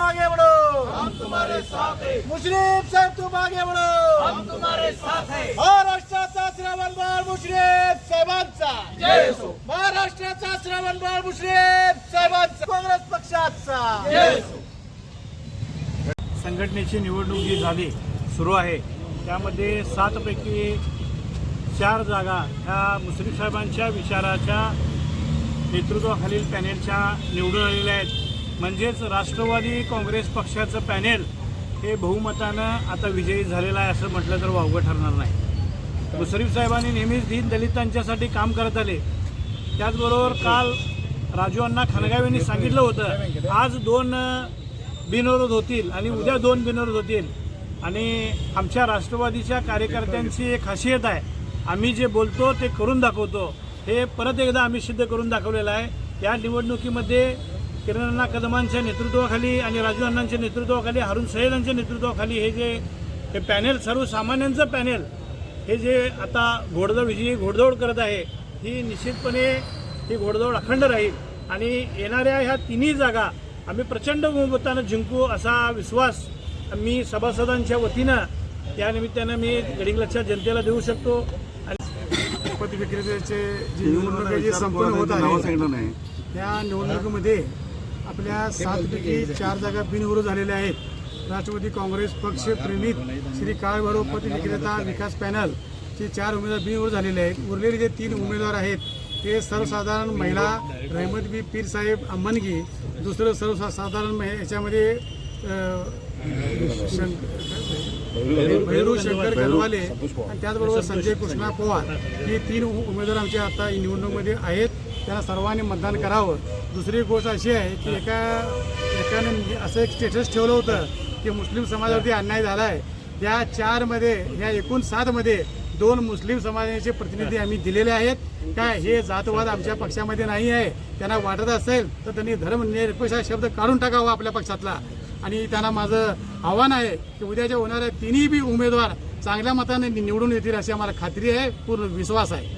आगे बढ़ो हम तुम्हारे साथ हैं. मुश्रीफ साहेब तुम आगे बढ़ो हम तुम्हारे साथ हैं. महाराष्ट्राचा श्रावण बाळ मुश्रीफ साहेबांचा. जय असो महाराष्ट्राचा श्रावण बाळ मुश्रीफ साहेबांचा. काँग्रेस पक्षाचा. जय असो संघटनेची निवडणूक जी झाली सुरू आहे त्यामध्ये सातपैकी चार जागा ह्या मुश्रीफ साहेबांच्या विचाराच्या नेतृत्वाखालील पॅनेलच्या निवडून आलेल्या आहेत. म्हणजेच राष्ट्रवादी काँग्रेस पक्षाचं पॅनेल हे बहुमतानं आता विजयी झालेलं आहे असं म्हटलं तर वावगं ठरणार नाही. मुश्रीफ साहेबांनी नेहमीच दीन दलितांच्यासाठी काम करत आले. त्याचबरोबर काल राजू अण्णा खानगाव यांनी सांगितलं होतं आज दोन बिनविरोध होतील आणि उद्या दोन बिनविरोध होतील. आणि आमच्या राष्ट्रवादीच्या कार्यकर्त्यांची एक खासियत आहे आम्ही जे बोलतो ते करून दाखवतो. हे परत एकदा आम्ही सिद्ध करून दाखवलेलं आहे. या निवडणुकीमध्ये किरणांना कदमांच्या नेतृत्वाखाली आणि राजू अण्णांच्या नेतृत्वाखाली हरुण सहेल यांच्या नेतृत्वाखाली हे जे हे पॅनेल सर्वसामान्यांचं पॅनेल हे जे आता घोडदौड विजयी घोडदौड करत आहे ही निश्चितपणे ही घोडदौड अखंड राहील. आणि येणाऱ्या ह्या तिन्ही जागा आम्ही प्रचंड बहुमतानं जिंकू असा विश्वास मी सभासदांच्या वतीनं त्या निमित्तानं मी गडिंगलच्या जनतेला देऊ शकतो. पत विक्रेत्याचे जी निवडणूक आहे जी संपन्न होत आहे त्या निवडणुकीमध्ये आपल्या सातपैकी चार जागा बिनविरोध झालेल्या आहेत. राष्ट्रवादी काँग्रेस पक्ष प्रेरित श्री काळभैरव पत विक्रेता विकास पॅनल चे चार उमेदवार बिनविरोध झालेले आहेत. उरलेले जे तीन उमेदवार आहेत ते सर्वसाधारण महिला रहमत बी पीर साहेब अम्मनगी दुसरं सर्वसाधारण महि- याच्यामध्ये भैरू शंकर गलवाले आणि त्याचबरोबर संजय कृष्णा पवार ही तीन उमेदवार आमच्या आता निवडणुकीमध्ये आहेत. त्यांना सर्वांनी मतदान करावं. दुसरी गोष्ट अशी आहे की एका एकाने असं एक स्टेटस ठेवलं होतं की मुस्लिम समाजावरती अन्याय झाला आहे या चारमध्ये या एकूण सातमध्ये दोन मुस्लिम समाजाचे प्रतिनिधी आम्ही दिलेले आहेत. काय हे जातवाद आमच्या पक्षामध्ये नाही आहे. त्यांना वाटत असेल तर त्यांनी धर्मनिरपेक्ष शब्द काढून टाकावा आपल्या पक्षातला. आणि त्यांना माझं आव्हान आहे की उद्याच्या होणाऱ्या तिन्ही बी उमेदवार चांगल्या मताने निवडून येतील अशी आम्हाला खात्री आहे पूर्ण विश्वास आहे.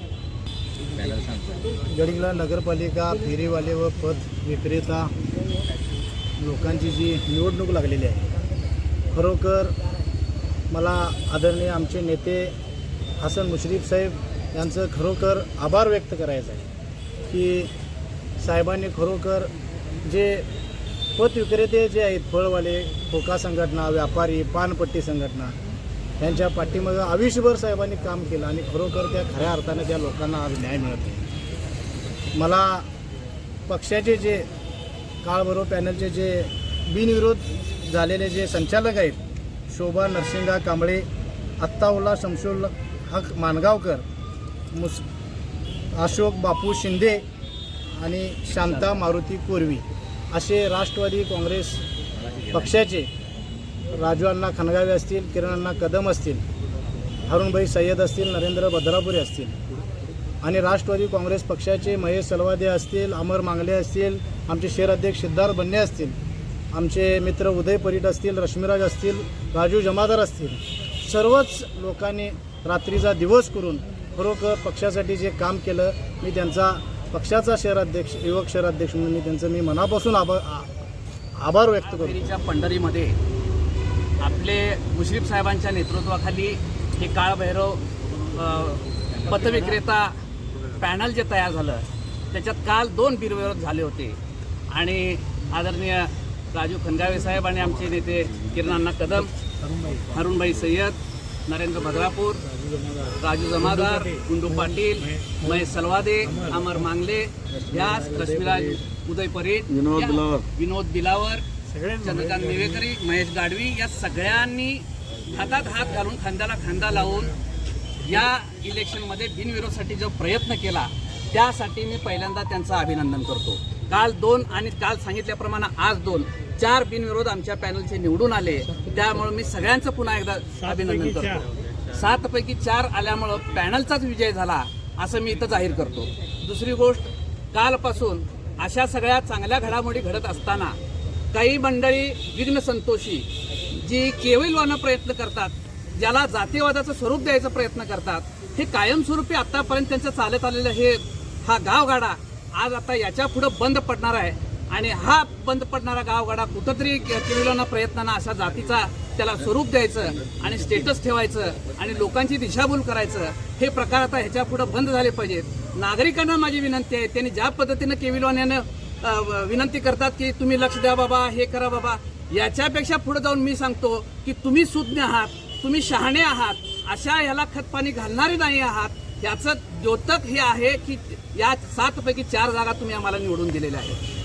गडिंगला नगरपालिका फेरीवाले व पथ विक्रेता लोकांची जी निवडणूक लागलेली आहे खरोखर मला आदरणीय आमचे नेते हसन मुश्रीफ साहेब यांचं खरोखर आभार व्यक्त करायचं आहे की साहेबांनी खरोखर जे पत विक्रेते जे आहेत फळवाले खोका संघटना व्यापारी पानपट्टी संघटना यांच्या पाठीमागं आयुष्यभर साहेबांनी काम केलं आणि खरोखर त्या खऱ्या अर्थाने त्या लोकांना आज न्याय मिळत आहे मला पक्षाचे जे काळभरो पॅनलचे जे बिनविरोध झालेले जे संचालक आहेत शोभा नरसिंगा कांबळे आत्ताउल्ला शमशुल हक मानगावकर मुस अशोक बापू शिंदे आणि शांता मारुती कोरवी. असे राष्ट्रवादी काँग्रेस पक्षाचे राजू अण्णा खनगावे असतील किरण अण्णा कदम असतील हरुणभाई सय्यद असतील नरेंद्र भद्रापुरे असतील. आणि राष्ट्रवादी काँग्रेस पक्षाचे महेश सलवादे असतील अमर मांगले असतील आमचे शहर अध्यक्ष सिद्धार्थ बन्ने असतील आमचे मित्र उदय परीट असतील रश्मीराज असतील राजू जमादार असतील. सर्वच लोकांनी रात्रीचा दिवस करून खरोखर पक्षासाठी जे काम केलं मी त्यांचा पक्षाचा शहराध्यक्ष युवक शहराध्यक्ष म्हणून मी त्यांचं मी मनापासून आभार आभार व्यक्त करतो. पंढरीमध्ये आपले मुश्रीफ साहेबांच्या नेतृत्वाखाली हे काळभैरव पथविक्रेता पॅनल जे तयार झालं त्याच्यात काल दोन बिरविरोध झाले होते. आणि आदरणीय राजू खंडावे साहेब आणि आमचे नेते किरणांना कदम हरुणभाई सय्यद नरेंद्र भद्रापूर राजू जमादार गुंडू पाटील महेश सलवादे अमर मांगले व्यास रश्मीराज उदय परीट या- विनोद बिलावर चंद्रकांत निवेकरी महेश गाडवी या सगळ्यांनी हातात हात घालून खांद्याला खांदा लावून या इलेक्शनमध्ये बिनविरोधसाठी जो प्रयत्न केला त्यासाठी मी पहिल्यांदा त्यांचं अभिनंदन करतो. काल दोन आणि काल सांगितल्याप्रमाणे आज दोन. चार बिनविरोध आमच्या पॅनलचे निवडून आले. त्यामुळे मी सगळ्यांचं पुन्हा एकदा अभिनंदन करतो. सातपैकी चार आल्यामुळं पॅनलचाच विजय झाला असं मी इथं जाहीर करतो. दुसरी गोष्ट कालपासून अशा सगळ्या चांगल्या घडामोडी घडत असताना काही मंडळी विघ्न संतोषी जी केवळवानं प्रयत्न करतात ज्याला जातीवादाचं स्वरूप द्यायचा प्रयत्न करतात हे कायमस्वरूपी आतापर्यंत त्यांचं चालत आलेलं हे हा गावगाडा आज आता याच्या पुढं बंद पडणार आहे. आणि हा बंद पडणारा गावगाडा कुठंतरी केविलोना प्रयत्नांना अशा जातीचा त्याला स्वरूप द्यायचं आणि स्टेटस ठेवायचं आणि लोकांची दिशाभूल करायचं हे प्रकार आता ह्याच्या पुढं बंद झाले पाहिजेत. नागरिकांना माझी विनंती आहे त्यांनी ज्या पद्धतीनं केविलोन्यानं विनंती करतात की तुम्ही लक्ष द्या बाबा हे करा बाबा याच्यापेक्षा पुढे जाऊन मी सांगतो की तुम्ही सुज्ञ आहात तुम्ही शहाणे आहात अशा ह्याला खतपाणी घालणारे नाही आहात. याचं द्योतक हे आहे की या सातपैकी चार जागा तुम्ही आम्हाला निवडून दिलेल्या आहेत.